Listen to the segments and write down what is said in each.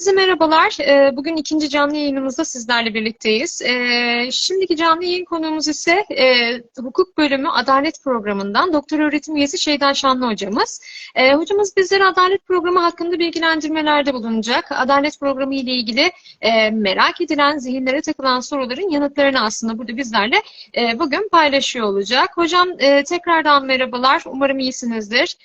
Herkese merhabalar. Ee, Bugün ikinci canlı yayınımızda sizlerle birlikteyiz. Ee, Şimdiki canlı yayın konuğumuz ise e, Hukuk Bölümü Adalet Programı'ndan Doktor Öğretim Üyesi Şeyda Şanlı hocamız. Ee, Hocamız bizlere Adalet Programı hakkında bilgilendirmelerde bulunacak. Adalet Programı ile ilgili e, merak edilen, zihinlere takılan soruların yanıtlarını aslında burada bizlerle e, bugün paylaşıyor olacak. Hocam tekrardan merhabalar. Umarım iyisinizdir.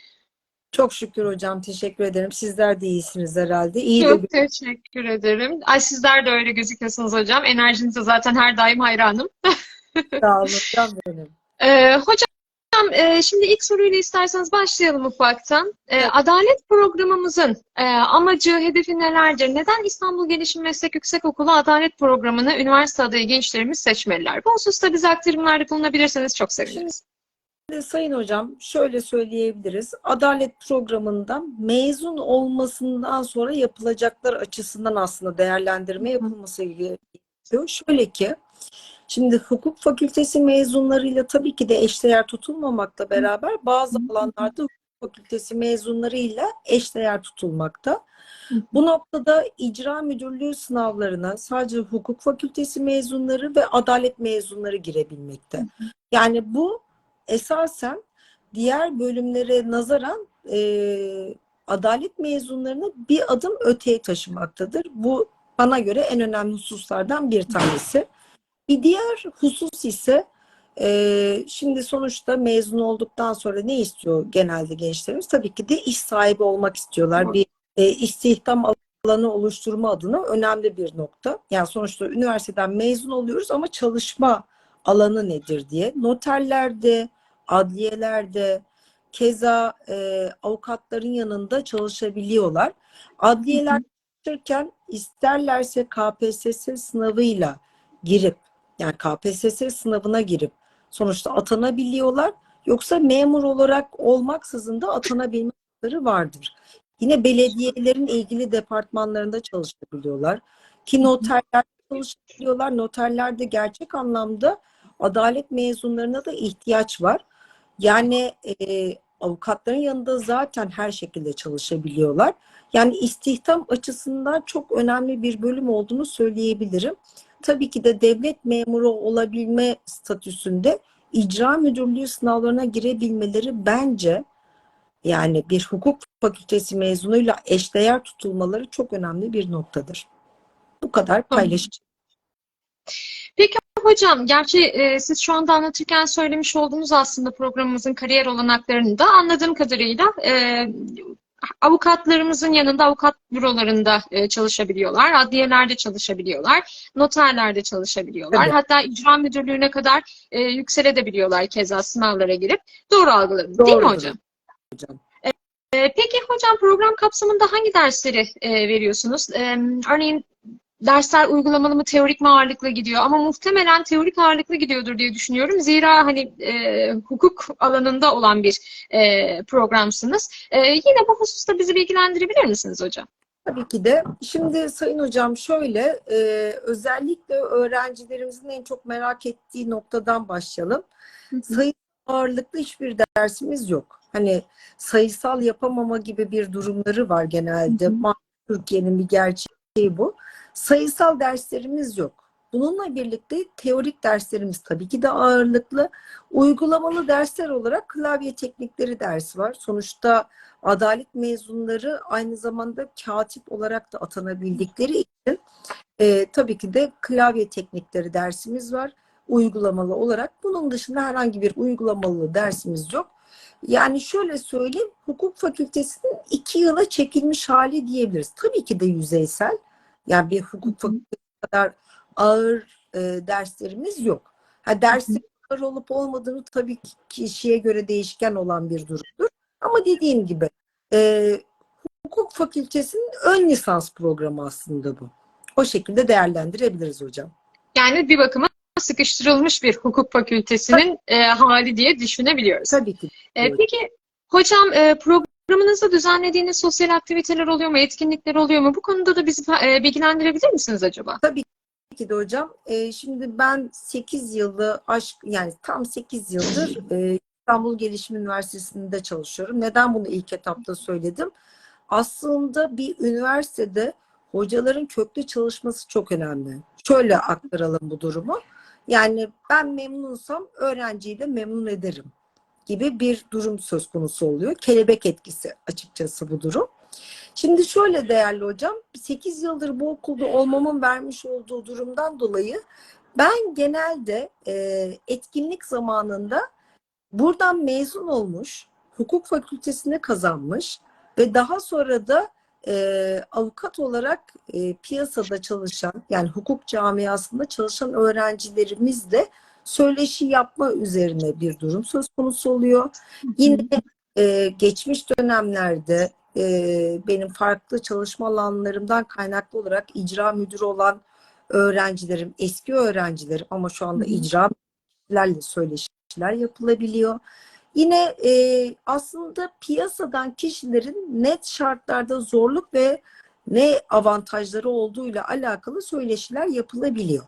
Çok şükür hocam. Teşekkür ederim. Sizler de iyisiniz herhalde. İyi de Çok teşekkür ederim. Ay sizler de öyle gözüküyorsunuz hocam. Enerjinize zaten her daim hayranım. sağ olun hocam benim. Ee, hocam e, şimdi ilk soruyla isterseniz başlayalım ufaktan. Ee, Adalet programımızın e, amacı, hedefi nelerdir? Neden İstanbul Gelişim Meslek Yüksekokulu Adalet Programı'nı üniversite adayı gençlerimiz seçmeliler? Bu hususta bize aktarımlarda bulunabilirseniz çok seviniriz. Sayın hocam şöyle söyleyebiliriz. Adalet programından mezun olmasından sonra yapılacaklar açısından aslında değerlendirme yapılması gerekiyor. Şöyle ki Şimdi hukuk fakültesi mezunlarıyla tabii ki de eşdeğer tutulmamakla beraber bazı alanlarda hukuk fakültesi mezunlarıyla eşdeğer tutulmakta. Bu noktada icra müdürlüğü sınavlarına sadece hukuk fakültesi mezunları ve adalet mezunları girebilmekte. Yani bu esasen diğer bölümlere nazaran e, adalet mezunlarını bir adım öteye taşımaktadır. Bu bana göre en önemli hususlardan bir tanesi. Bir diğer husus ise e, şimdi sonuçta mezun olduktan sonra ne istiyor genelde gençlerimiz? Tabii ki de iş sahibi olmak istiyorlar. Bir e, istihdam alanı oluşturma adına önemli bir nokta. Yani sonuçta üniversiteden mezun oluyoruz ama çalışma alanı nedir diye. Noterlerde, adliyelerde, keza e, avukatların yanında çalışabiliyorlar. Adliyeler çalışırken isterlerse KPSS sınavıyla girip yani KPSS sınavına girip sonuçta atanabiliyorlar. Yoksa memur olarak olmaksızın da atanabilme hakları vardır. Yine belediyelerin ilgili departmanlarında çalışabiliyorlar. Ki noterler çalışabiliyorlar. Noterlerde gerçek anlamda adalet mezunlarına da ihtiyaç var. Yani e, avukatların yanında zaten her şekilde çalışabiliyorlar. Yani istihdam açısından çok önemli bir bölüm olduğunu söyleyebilirim. Tabii ki de devlet memuru olabilme statüsünde icra müdürlüğü sınavlarına girebilmeleri bence yani bir hukuk fakültesi mezunuyla eşdeğer tutulmaları çok önemli bir noktadır. Bu kadar paylaşım. Peki hocam, gerçi e, siz şu anda anlatırken söylemiş olduğunuz aslında programımızın kariyer olanaklarını da anladığım kadarıyla e, avukatlarımızın yanında avukat bürolarında e, çalışabiliyorlar, adliyelerde çalışabiliyorlar, noterlerde çalışabiliyorlar. Evet. Hatta icra müdürlüğüne kadar e, yükselebiliyorlar keza sınavlara girip. Doğru algıladım değil mi hocam? Hocam. E, Peki hocam program kapsamında hangi dersleri e, veriyorsunuz? E, örneğin dersler uygulamalı mı, teorik mi ağırlıklı gidiyor? Ama muhtemelen teorik ağırlıklı gidiyordur diye düşünüyorum. Zira hani e, hukuk alanında olan bir e, programsınız. E, yine bu hususta bizi bilgilendirebilir misiniz hocam? Tabii ki de. Şimdi Sayın Hocam şöyle, e, özellikle öğrencilerimizin en çok merak ettiği noktadan başlayalım. Sayı ağırlıklı hiçbir dersimiz yok. Hani sayısal yapamama gibi bir durumları var genelde. Türkiye'nin bir gerçeği bu. Sayısal derslerimiz yok. Bununla birlikte teorik derslerimiz tabii ki de ağırlıklı. Uygulamalı dersler olarak klavye teknikleri dersi var. Sonuçta adalet mezunları aynı zamanda katip olarak da atanabildikleri için e, tabii ki de klavye teknikleri dersimiz var uygulamalı olarak. Bunun dışında herhangi bir uygulamalı dersimiz yok. Yani şöyle söyleyeyim, hukuk fakültesinin iki yıla çekilmiş hali diyebiliriz. Tabii ki de yüzeysel. Yani bir hukuk fakültesi kadar ağır e, derslerimiz yok. Ha, derslerin ağır olup olmadığını tabii ki kişiye göre değişken olan bir durumdur. Ama dediğim gibi e, hukuk fakültesinin ön lisans programı aslında bu. O şekilde değerlendirebiliriz hocam. Yani bir bakıma sıkıştırılmış bir hukuk fakültesinin e, hali diye düşünebiliyoruz. Tabii ki. E, peki hocam e, programınızda düzenlediğiniz sosyal aktiviteler oluyor mu, etkinlikler oluyor mu? Bu konuda da bizi e, bilgilendirebilir misiniz acaba? Tabii ki de hocam. E, şimdi ben 8 yılı aşk yani tam 8 yıldır e, İstanbul Gelişim Üniversitesi'nde çalışıyorum. Neden bunu ilk etapta söyledim? Aslında bir üniversitede hocaların köklü çalışması çok önemli. Şöyle aktaralım bu durumu. Yani ben memnunsam öğrenciyi de memnun ederim gibi bir durum söz konusu oluyor. Kelebek etkisi açıkçası bu durum. Şimdi şöyle değerli hocam, 8 yıldır bu okulda olmamın vermiş olduğu durumdan dolayı ben genelde e, etkinlik zamanında buradan mezun olmuş, hukuk fakültesini kazanmış ve daha sonra da e, avukat olarak e, piyasada çalışan yani hukuk camiasında çalışan öğrencilerimizle söyleşi yapma üzerine bir durum söz konusu oluyor. Yine e, geçmiş dönemlerde e, benim farklı çalışma alanlarımdan kaynaklı olarak icra müdürü olan öğrencilerim, eski öğrencilerim ama şu anda icra müdürlerle söyleşiler yapılabiliyor. Yine e, aslında piyasadan kişilerin net şartlarda zorluk ve ne avantajları olduğuyla alakalı söyleşiler yapılabiliyor.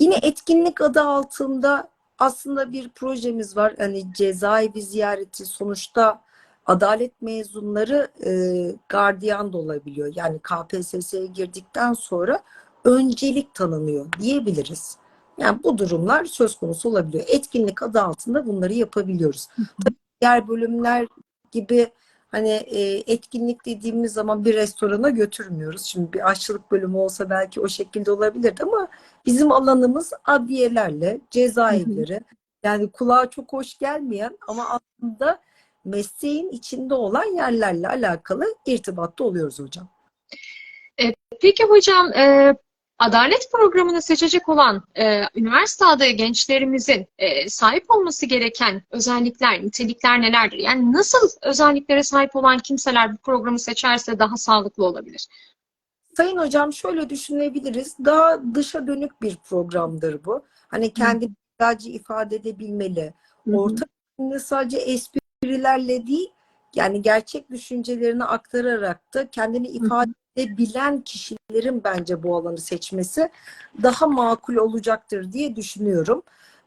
Yine etkinlik adı altında aslında bir projemiz var. Hani cezaevi ziyareti sonuçta adalet mezunları e, gardiyan da olabiliyor. Yani KPSS'ye girdikten sonra öncelik tanınıyor diyebiliriz. Yani bu durumlar söz konusu olabiliyor. Etkinlik adı altında bunları yapabiliyoruz. Tabii diğer bölümler gibi hani e, etkinlik dediğimiz zaman bir restorana götürmüyoruz. Şimdi bir aşçılık bölümü olsa belki o şekilde olabilirdi ama bizim alanımız adliyelerle, cezaevleri. Yani kulağa çok hoş gelmeyen ama aslında mesleğin içinde olan yerlerle alakalı irtibatta oluyoruz hocam. Peki hocam, e, adalet programını seçecek olan e, üniversite adayı gençlerimizin e, sahip olması gereken özellikler, nitelikler nelerdir? Yani nasıl özelliklere sahip olan kimseler bu programı seçerse daha sağlıklı olabilir? Sayın hocam şöyle düşünebiliriz. Daha dışa dönük bir programdır bu. Hani kendini sadece ifade edebilmeli. Orta sadece esprilerle değil, yani gerçek düşüncelerini aktararak da kendini ifade edebilen kişilerin bence bu alanı seçmesi daha makul olacaktır diye düşünüyorum.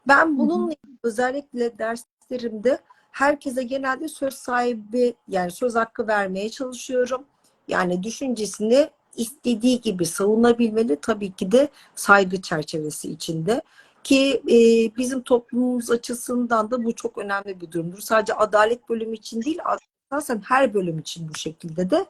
Ben bununla özellikle derslerimde herkese genelde söz sahibi yani söz hakkı vermeye çalışıyorum. Yani düşüncesini istediği gibi savunabilmeli tabii ki de saygı çerçevesi içinde. Ki e, bizim toplumumuz açısından da bu çok önemli bir durumdur. Sadece adalet bölümü için değil, aslında her bölüm için bu şekilde de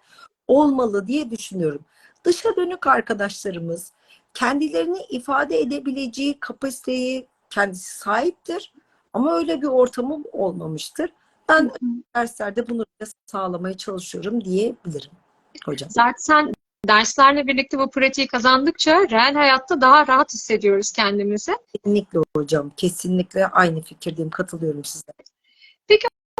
olmalı diye düşünüyorum. Dışa dönük arkadaşlarımız kendilerini ifade edebileceği kapasiteyi kendisi sahiptir. Ama öyle bir ortamım olmamıştır. Ben derslerde bunu da sağlamaya çalışıyorum diyebilirim hocam. Zaten derslerle birlikte bu pratiği kazandıkça reel hayatta daha rahat hissediyoruz kendimizi. Kesinlikle hocam. Kesinlikle aynı fikirdeyim. Katılıyorum size.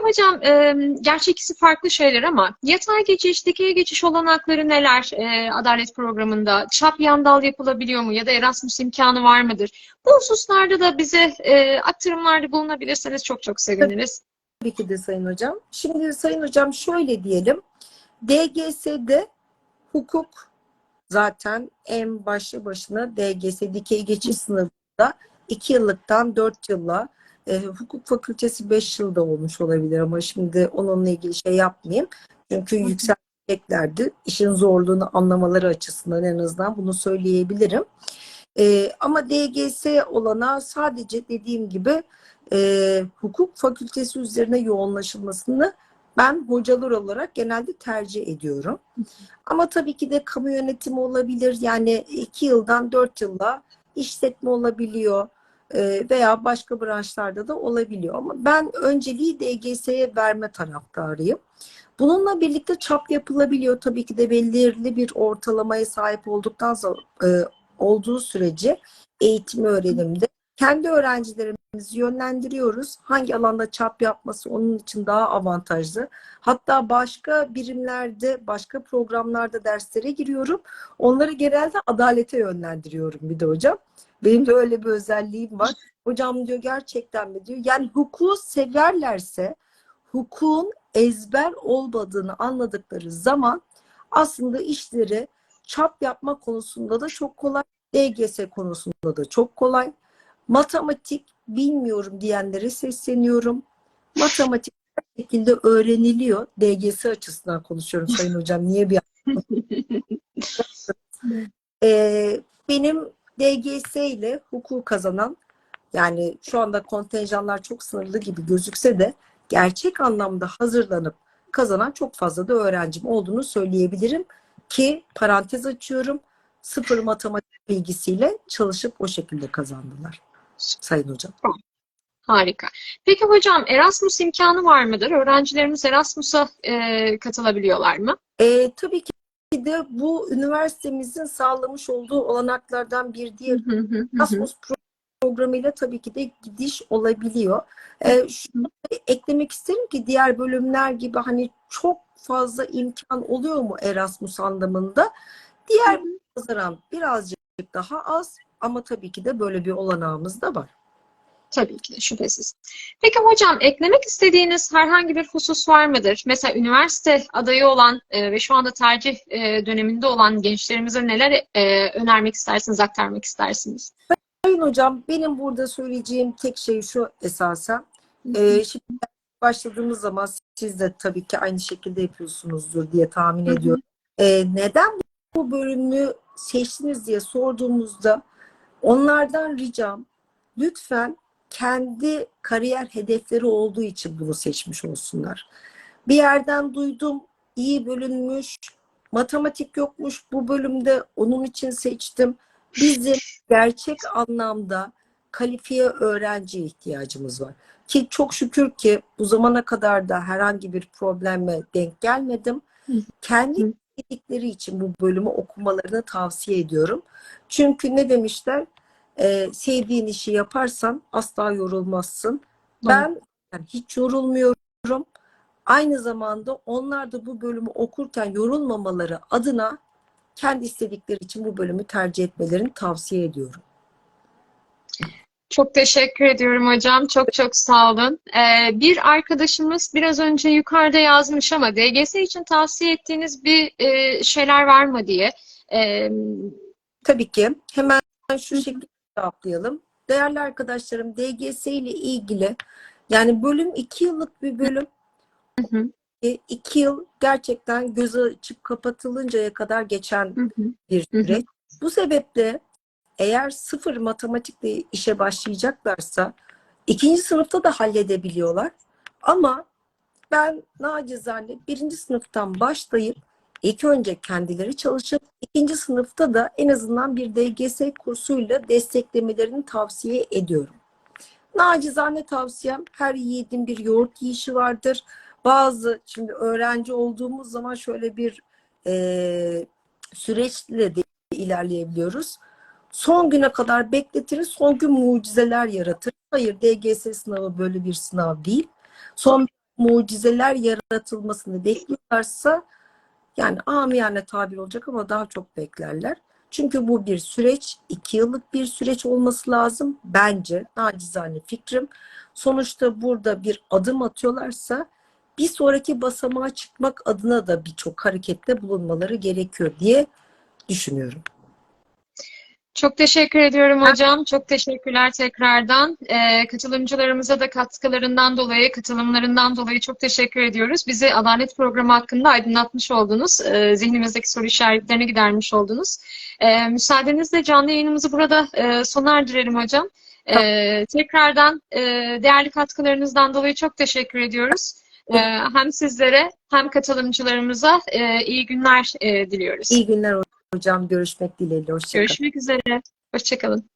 Hocam, e, gerçi ikisi farklı şeyler ama yatay geçiş, dikey geçiş olanakları neler e, adalet programında? Çap yandal yapılabiliyor mu ya da Erasmus imkanı var mıdır? Bu hususlarda da bize e, aktarımlarda bulunabilirseniz çok çok seviniriz. Tabii ki de Sayın Hocam. Şimdi Sayın Hocam şöyle diyelim. DGS'de hukuk zaten en başlı başına DGS dikey geçiş sınavında 2 yıllıktan 4 yılla e, hukuk fakültesi 5 yılda olmuş olabilir ama şimdi onunla ilgili şey yapmayayım. Çünkü yükseleceklerdi. İşin zorluğunu anlamaları açısından en azından bunu söyleyebilirim. E, ama DGS olana sadece dediğim gibi e, hukuk fakültesi üzerine yoğunlaşılmasını ben hocalar olarak genelde tercih ediyorum. Ama tabii ki de kamu yönetimi olabilir. Yani iki yıldan dört yılla işletme olabiliyor veya başka branşlarda da olabiliyor. Ama ben önceliği DGS'ye verme taraftarıyım. Bununla birlikte çap yapılabiliyor. Tabii ki de belirli bir ortalamaya sahip olduktan sonra e, olduğu sürece eğitim öğrenimde kendi öğrencilerimizi yönlendiriyoruz. Hangi alanda çap yapması onun için daha avantajlı. Hatta başka birimlerde, başka programlarda derslere giriyorum. Onları genelde adalete yönlendiriyorum bir de hocam. Benim de öyle bir özelliğim var. Hocam diyor gerçekten mi diyor. Yani hukuku severlerse hukukun ezber olmadığını anladıkları zaman aslında işleri çap yapma konusunda da çok kolay. DGS konusunda da çok kolay. Matematik bilmiyorum diyenlere sesleniyorum. Matematik şekilde öğreniliyor. DGS açısından konuşuyorum Sayın Hocam. Niye bir Ee, benim DGS ile hukuku kazanan yani şu anda kontenjanlar çok sınırlı gibi gözükse de gerçek anlamda hazırlanıp kazanan çok fazla da öğrencim olduğunu söyleyebilirim ki parantez açıyorum sıfır matematik bilgisiyle çalışıp o şekilde kazandılar Sayın Hocam. Harika. Peki hocam Erasmus imkanı var mıdır? Öğrencilerimiz Erasmus'a e, katılabiliyorlar mı? Ee, tabii ki de bu üniversitemizin sağlamış olduğu olanaklardan bir diğer. Erasmus pro- programıyla tabii ki de gidiş olabiliyor. Ee, şunu eklemek isterim ki diğer bölümler gibi hani çok fazla imkan oluyor mu Erasmus anlamında? Diğer nazaran birazcık daha az ama tabii ki de böyle bir olanağımız da var. Tabii ki de şüphesiz. Peki hocam eklemek istediğiniz herhangi bir husus var mıdır? Mesela üniversite adayı olan e, ve şu anda tercih e, döneminde olan gençlerimize neler e, önermek istersiniz, aktarmak istersiniz? Sayın hocam benim burada söyleyeceğim tek şey şu esasen. Ee, şimdi başladığımız zaman siz de tabii ki aynı şekilde yapıyorsunuzdur diye tahmin ediyorum. Ee, neden bu bölümü seçtiniz diye sorduğumuzda onlardan ricam lütfen kendi kariyer hedefleri olduğu için bunu seçmiş olsunlar. Bir yerden duydum iyi bölünmüş, matematik yokmuş bu bölümde onun için seçtim. Bizim gerçek anlamda kalifiye öğrenciye ihtiyacımız var. Ki çok şükür ki bu zamana kadar da herhangi bir probleme denk gelmedim. Kendi istedikleri için bu bölümü okumalarını tavsiye ediyorum. Çünkü ne demişler? Ee, sevdiğin işi yaparsan asla yorulmazsın. Ben yani hiç yorulmuyorum. Aynı zamanda onlar da bu bölümü okurken yorulmamaları adına kendi istedikleri için bu bölümü tercih etmelerini tavsiye ediyorum. Çok teşekkür ediyorum hocam. Çok çok sağ olun. Ee, bir arkadaşımız biraz önce yukarıda yazmış ama DGS için tavsiye ettiğiniz bir e, şeyler var mı diye. Ee, Tabii ki hemen şu şekilde cevaplayalım. Değerli arkadaşlarım DGS ile ilgili yani bölüm iki yıllık bir bölüm. Hı hı. E, iki yıl gerçekten gözü açıp kapatılıncaya kadar geçen hı hı. bir Hı hı. süreç. Bu sebeple eğer sıfır matematikle işe başlayacaklarsa ikinci sınıfta da halledebiliyorlar. Ama ben nacizane birinci sınıftan başlayıp ilk önce kendileri çalışıp ikinci sınıfta da en azından bir DGS kursuyla desteklemelerini tavsiye ediyorum. Nacizane tavsiyem her yiğidin bir yoğurt yiyişi vardır. Bazı şimdi öğrenci olduğumuz zaman şöyle bir eee süreçle de ilerleyebiliyoruz. Son güne kadar bekletiriz, son gün mucizeler yaratır. Hayır, DGS sınavı böyle bir sınav değil. Son mucizeler yaratılmasını bekliyorlarsa yani amiyane tabir olacak ama daha çok beklerler. Çünkü bu bir süreç, iki yıllık bir süreç olması lazım bence. Nacizane fikrim. Sonuçta burada bir adım atıyorlarsa bir sonraki basamağa çıkmak adına da birçok harekette bulunmaları gerekiyor diye düşünüyorum. Çok teşekkür ediyorum hocam. Çok teşekkürler tekrardan. Ee, katılımcılarımıza da katkılarından dolayı, katılımlarından dolayı çok teşekkür ediyoruz. Bizi Adalet Programı hakkında aydınlatmış oldunuz. Ee, zihnimizdeki soru işaretlerini gidermiş oldunuz. Ee, müsaadenizle canlı yayınımızı burada e, sona erdirelim hocam. Ee, tekrardan e, değerli katkılarınızdan dolayı çok teşekkür ediyoruz. Ee, hem sizlere hem katılımcılarımıza e, iyi günler e, diliyoruz. İyi günler hocam. Görüşmek dileğiyle. Hoşçakalın. Görüşmek üzere. Hoşçakalın.